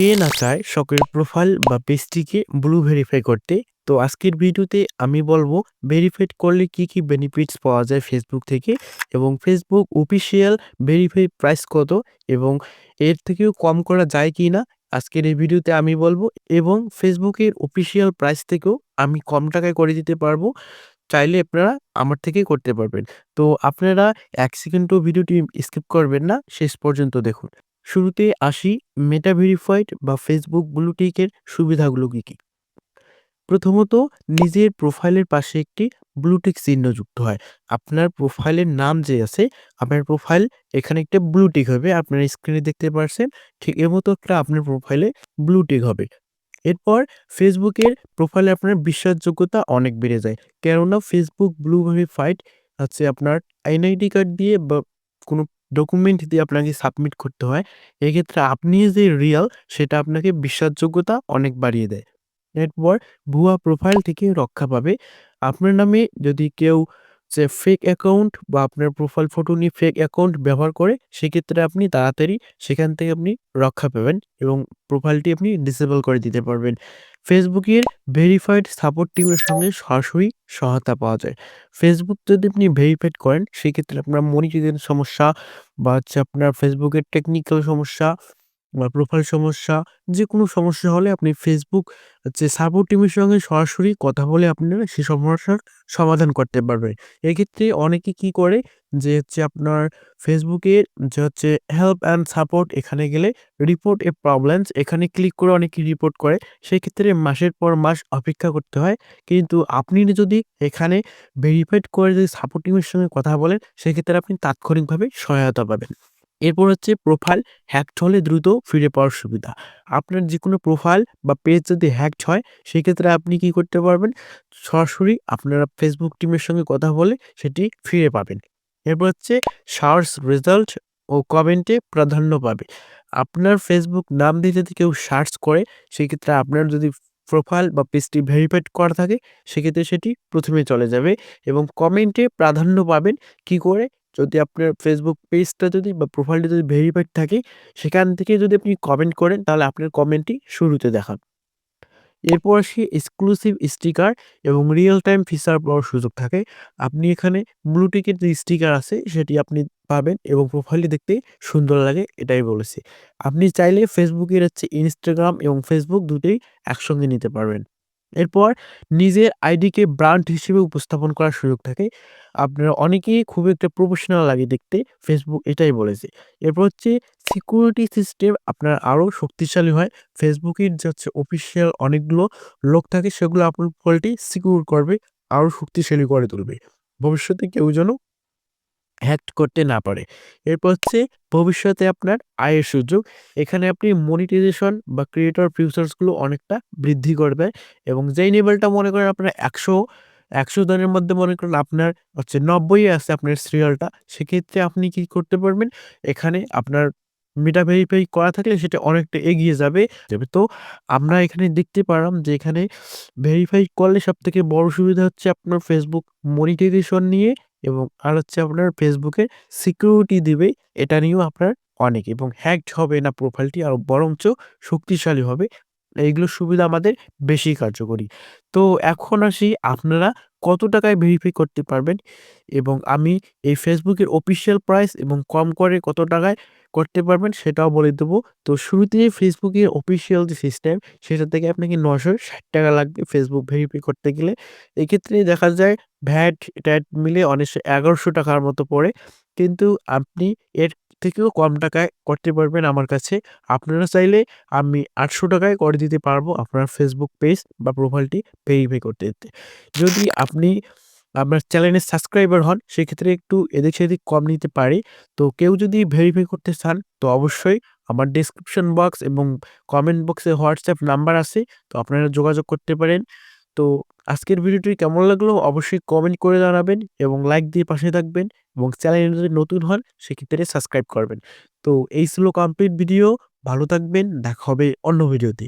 কে না চায় শখের প্রোফাইল বা পেজটিকে ব্লু ভেরিফাই করতে, তো আজকের ভিডিওতে আমি বলব ভেরিফাইড করলে কি কি বেনিফিটস পাওয়া যায় ফেসবুক থেকে এবং ফেসবুক অফিসিয়াল ভেরিফাই প্রাইস কত এবং এর থেকেও কম করা যায় কি না, আজকের এই ভিডিওতে আমি বলব এবং ফেসবুকের অফিসিয়াল প্রাইস থেকেও আমি কম টাকায় করে দিতে পারব, চাইলে আপনারা আমার থেকেই করতে পারবেন। তো আপনারা এক সেকেন্ডও ভিডিওটি স্কিপ করবেন না, শেষ পর্যন্ত দেখুন। শুরুতে আসি মেটা ভেরিফাইড বা ফেসবুক ব্লুটিকের সুবিধাগুলো কী কী? প্রথমত, নিজের প্রোফাইলের পাশে একটি ব্লুটিক চিহ্ন যুক্ত হয়। আপনার প্রোফাইলের নাম যে আছে, আপনার প্রোফাইল এখানে একটা ব্লুটিক হবে, আপনার স্ক্রিনে দেখতে পারছেন, ঠিক এর মতো একটা আপনার প্রোফাইলে ব্লুটিক হবে। এরপর ফেসবুকের প্রোফাইলে আপনার বিশ্বাসযোগ্যতা অনেক বেড়ে যায়। কেননা ফেসবুক ব্লু ভেরিফাইড হচ্ছে আপনার এনআইডি কার্ড দিয়ে বা কোনো ডকুমেন্ট দিয়ে আপনাকে সাবমিট করতে হয়। এক্ষেত্রে আপনি যে রিয়াল সেটা আপনাকে বিশ্বাসযোগ্যতা অনেক বাড়িয়ে দেয়। এরপর ভুয়া প্রোফাইল থেকে রক্ষা পাবে। আপনার নামে যদি কেউ যে ফেক অ্যাকাউন্ট বা আপনার প্রোফাইল ফটো নিয়ে ফেক অ্যাকাউন্ট ব্যবহার করে, সেক্ষেত্রে আপনি তাড়াতাড়ি সেখান থেকে আপনি রক্ষা পাবেন এবং প্রোফাইলটি আপনি ডিসেবল করে দিতে পারবেন। ফেসবুকের ভেরিফাইড সাপোর্ট টিমের সঙ্গে সরাসরি সহায়তা পাওয়া যায়। ফেসবুক যদি আপনি ভেরিফাইড করেন, সেক্ষেত্রে আপনার মনিটাইজেশন সমস্যা বা হচ্ছে আপনার ফেসবুকের টেকনিক্যাল সমস্যা বা প্রোফাইল সমস্যা যে কোনো সমস্যা হলে আপনি ফেসবুক যে সাপোর্ট টিমের সঙ্গে সরাসরি কথা বলে আপনারা সেই সমস্যার সমাধান করতে পারবেন। এক্ষেত্রে অনেকে কি করে যে হচ্ছে আপনার ফেসবুকে যে হচ্ছে হেল্প অ্যান্ড সাপোর্ট এখানে গেলে রিপোর্ট এ প্রবলেমস এখানে ক্লিক করে অনেকে রিপোর্ট করে। সেক্ষেত্রে মাসের পর মাস অপেক্ষা করতে হয়। কিন্তু আপনি যদি এখানে ভেরিফাইড করে যদি সাপোর্ট টিমের সঙ্গে কথা বলেন, সেক্ষেত্রে আপনি তাৎক্ষণিকভাবে সহায়তা পাবেন। এরপর হচ্ছে প্রোফাইল হ্যাকড হলে দ্রুত ফিরে পাওয়ার সুবিধা। আপনার যে কোনো প্রোফাইল বা পেজ যদি হ্যাকড হয়, সেক্ষেত্রে আপনি কি করতে পারবেন? সরাসরি আপনারা ফেসবুক টিমের সঙ্গে কথা বলে সেটি ফিরে পাবেন। এরপর হচ্ছে সার্চ রেজাল্ট ও কমেন্টে প্রাধান্য পাবে। আপনার ফেসবুক নাম দিয়ে যদি কেউ সার্চ করে, সেক্ষেত্রে আপনার যদি প্রোফাইল বা পেজটি ভেরিফাইড করা থাকে, সেক্ষেত্রে সেটি প্রথমে চলে যাবে এবং কমেন্টে প্রাধান্য পাবেন কি করে? যদি আপনার ফেসবুক পেজটা যদি বা প্রোফাইলটা যদি ভেরিফাইড থাকে, সেখান থেকে যদি আপনি কমেন্ট করেন, তাহলে আপনার কমেন্টটি শুরুতে দেখান। এরপর আসি এক্সক্লুসিভ স্টিকার এবং রিয়েল টাইম ফিচার পাওয়ার সুযোগ থাকে। আপনি এখানে ব্লুটিকের যে স্টিকার আছে, সেটি আপনি পাবেন এবং প্রোফাইলটি দেখতে সুন্দর লাগে, এটাই বলেছি। আপনি চাইলে ফেসবুকের হচ্ছে ইনস্টাগ্রাম এবং ফেসবুক দুটোই একসঙ্গে নিতে পারবেন। এরপর নিজের আইডিকে ব্র্যান্ড হিসেবে উপস্থাপন করার সুযোগ থাকে। আপনারা অনেকেই খুব একটা প্রফেশনাল লাগে দেখতে ফেসবুক এটাই বলেছে এরপর হচ্ছে সিকিউরিটি সিস্টেম আপনার আরও শক্তিশালী হয়। ফেসবুকের যে হচ্ছে অফিসিয়াল অনেকগুলো লোক থাকে, সেগুলো আপনার প্রোফাইলটি সিকিউর করবে, আরও শক্তিশালী করে তুলবে। ভবিষ্যতে কেউ যেন হ্যাক করতে না পারে। এরপর হচ্ছে ভবিষ্যতে আপনার আয়ের সুযোগ। এখানে আপনি মনিটাইজেশন বা ক্রিয়েটর ফিউচার্সগুলো অনেকটা বৃদ্ধি করবে এবং যেই লেভেলটা মনে করেন আপনার একশো একশো জনের মধ্যে মনে করেন আপনার হচ্ছে নব্বই আছে আপনার সিরিয়ালটা সেক্ষেত্রে আপনি কি করতে পারবেন? এখানে আপনার মেটা ভেরিফাই করা থাকলে সেটা অনেকটা এগিয়ে যাবে। যাবে তো আমরা এখানে দেখতে পারলাম যে এখানে ভেরিফাই করলে সব থেকে বড় সুবিধা হচ্ছে আপনার ফেসবুক মনিটাইজেশন নিয়ে এবং আর হচ্ছে আপনার ফেসবুকে সিকিউরিটি দিবে, এটা নিয়েও আপনার অনেক এবং হ্যাকড হবে না প্রোফাইলটি আর বরঞ্চ শক্তিশালী হবে। এইগুলো সুবিধা আমাদের বেশি কার্যকরী। তো এখন আসি আপনারা কত টাকায় ভেরিফাই করতে পারবেন এবং আমি এই ফেসবুকের অফিসিয়াল প্রাইস এবং কম করে কত টাকায় করতে পারবেন সেটাও বলে দেবো। তো শুরুতে ফেসবুকের অফিসিয়াল যে সিস্টেম সেটা থেকে আপনাকে নশো ষাট টাকা লাগবে ফেসবুক ভেরিফাই করতে গেলে। এক্ষেত্রে দেখা যায় ভ্যাট ট্যাট মিলে অনেকশো এগারোশো টাকার মতো পড়ে। কিন্তু আপনি এর থেকেও কম টাকায় করতে পারবেন আমার কাছে। আপনারা চাইলে আমি আটশো টাকায় করে দিতে পারব আপনার ফেসবুক পেজ বা প্রোফাইলটি ভেরিফাই করতে। দিতে যদি আপনি আপনার চ্যানেলের সাবস্ক্রাইবার হন, সেক্ষেত্রে একটু এদিক সেদিক কম নিতে পারি। তো কেউ যদি ভেরিফাই করতে চান, তো অবশ্যই আমার ডিসক্রিপশন বক্স এবং কমেন্ট বক্সে হোয়াটসঅ্যাপ নাম্বার আছে, তো আপনারা যোগাযোগ করতে পারেন। তো আজকের ভিডিওটি কেমন লাগল অবশ্যই কমেন্ট করে জানাবেন এবং লাইক দিয়ে পাশে থাকবেন এবং চ্যানেল যদি নতুন হন, সেক্ষেত্রে সাবস্ক্রাইব করবেন। তো এই ছিল কমপ্লিট ভিডিও ভালো থাকবেন, দেখা হবে অন্য ভিডিওতে